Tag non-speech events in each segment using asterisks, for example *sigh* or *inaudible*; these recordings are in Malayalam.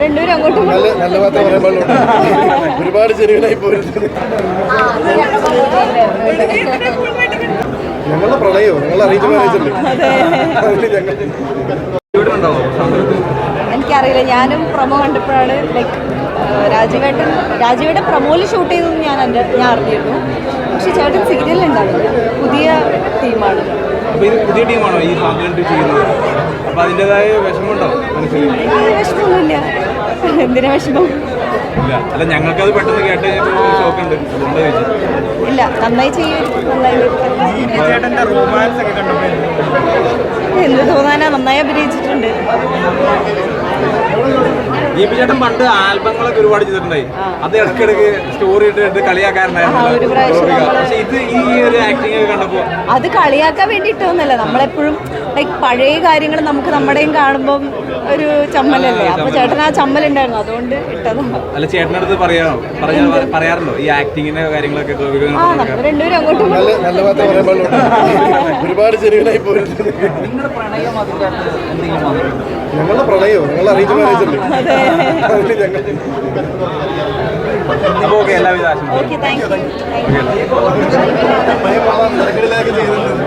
നല്ല പറയാൻ ഒരുപാട് ചെടികളായി പോരുന്നു. ഞങ്ങളുടെ പ്രളയോ ഞങ്ങൾ അറിയിച്ച എനിക്കറിയില്ല ഞാനും പ്രമോ കണ്ടപ്പോഴാണ് ലൈക്ക് രാജീവേട്ടൻ രാജീവേട്ടൻ പ്രമോയിൽ ഷൂട്ട് ചെയ്തെന്ന് ഞാൻ എന്റെ ഞാൻ അറിഞ്ഞിരുന്നു. പക്ഷെ ചേട്ടൻ സീരിയലിൽ ഉണ്ടാവില്ല. പുതിയ ടീമാണ് പുതിയ ടീമാണോ ഈ ചെയ്യുന്നത്? അപ്പൊ അതിന്റെതായ വിഷമമുണ്ടോ? വിഷമമൊന്നുമില്ല. *laughs* എന്തിനാ വിഷമം? ഇല്ല. അല്ല ഞങ്ങൾക്കത് പെട്ടെന്ന് കേട്ട് കഴിഞ്ഞപ്പോൾ ഷോക്ക് ഉണ്ട്. അതുകൊണ്ട് ചോദിച്ചത് ഇല്ല നന്നായി ചെയ്യും. എന്ത് തോന്നാനാ? നന്നായി അഭിനയിച്ചിട്ടുണ്ട്. ചേട്ടൻ പണ്ട് ആൽബങ്ങളൊക്കെ ഒരുപാട് ചെയ്തിട്ടുണ്ടായി. അത് ഇടയ്ക്കിടയ്ക്ക് സ്റ്റോറി ഇട്ട് ആ, ഒരു കളിയാക്കാറുണ്ടായിരുന്നു ഇത് ഈ ഒരു ആക്ടിങ് ഒക്കെ കണ്ടപ്പോൾ അത് കളിയാക്കാൻ വേണ്ടിയിട്ടൊന്നുമല്ല. നമ്മളെപ്പോഴും ലൈക് പഴയ കാര്യങ്ങൾ നമുക്ക് നമ്മുടെയും കാണുമ്പം ഒരു ചമ്മലല്ലേ? അപ്പൊ ചമ്മൽ. ചേട്ടൻ ആ ചമ്മലുണ്ടായിരുന്നു അതുകൊണ്ട് ഇട്ടതാണ് അല്ല ചേട്ടനടുത്ത് പറയാം പറഞ്ഞ പറയാറുണ്ടോ? ഈ ആക്ടിങ്ങിന്റെ കാര്യങ്ങളൊക്കെ ആ നമ്മൾ രണ്ടുപേരും അങ്ങോട്ടും നല്ല ഇങ്ങോട്ടും നല്ല മാത്രമേ പറയാൻ ഒരുപാട് ചെരുവിനായി പോയിരുന്നു ഞങ്ങളുടെ പ്രണയോ ഞങ്ങൾ അറിയിച്ചു മാരേജല്ലേ അതെ. ഞങ്ങൾ ഓക്കെ എല്ലാവിധ ആശംസകളും. Okay thank you thank you തിരക്കിടിലൊക്കെ ചെയ്തിട്ടുണ്ട്.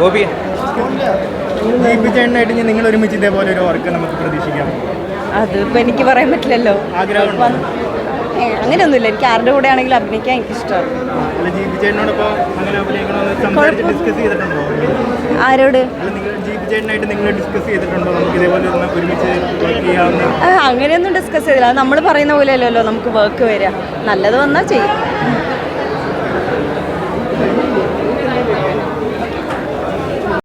ഗോപി. നിങ്ങൾ ഒരുമിച്ച് ഇതേപോലെ ഒരു വർക്ക് നമുക്ക് പ്രതീക്ഷിക്കാം. അതിപ്പോ എനിക്ക് പറയാൻ പറ്റില്ലല്ലോ. ആഗ്രഹമുണ്ടോ? അങ്ങനെയൊന്നുമില്ല. എനിക്ക് ആരുടെ കൂടെ ആണെങ്കിലും അഭിനയിക്കാൻ എനിക്ക് ഇഷ്ടമാണ് ആരോട്? അങ്ങനെയൊന്നും ഡിസ്കസ് ചെയ്തില്ല. അത് നമ്മൾ പറയുന്ന പോലെ അല്ലല്ലോ നമുക്ക് വർക്ക് വരിക. നല്ലത് വന്നാൽ ചെയ്യും.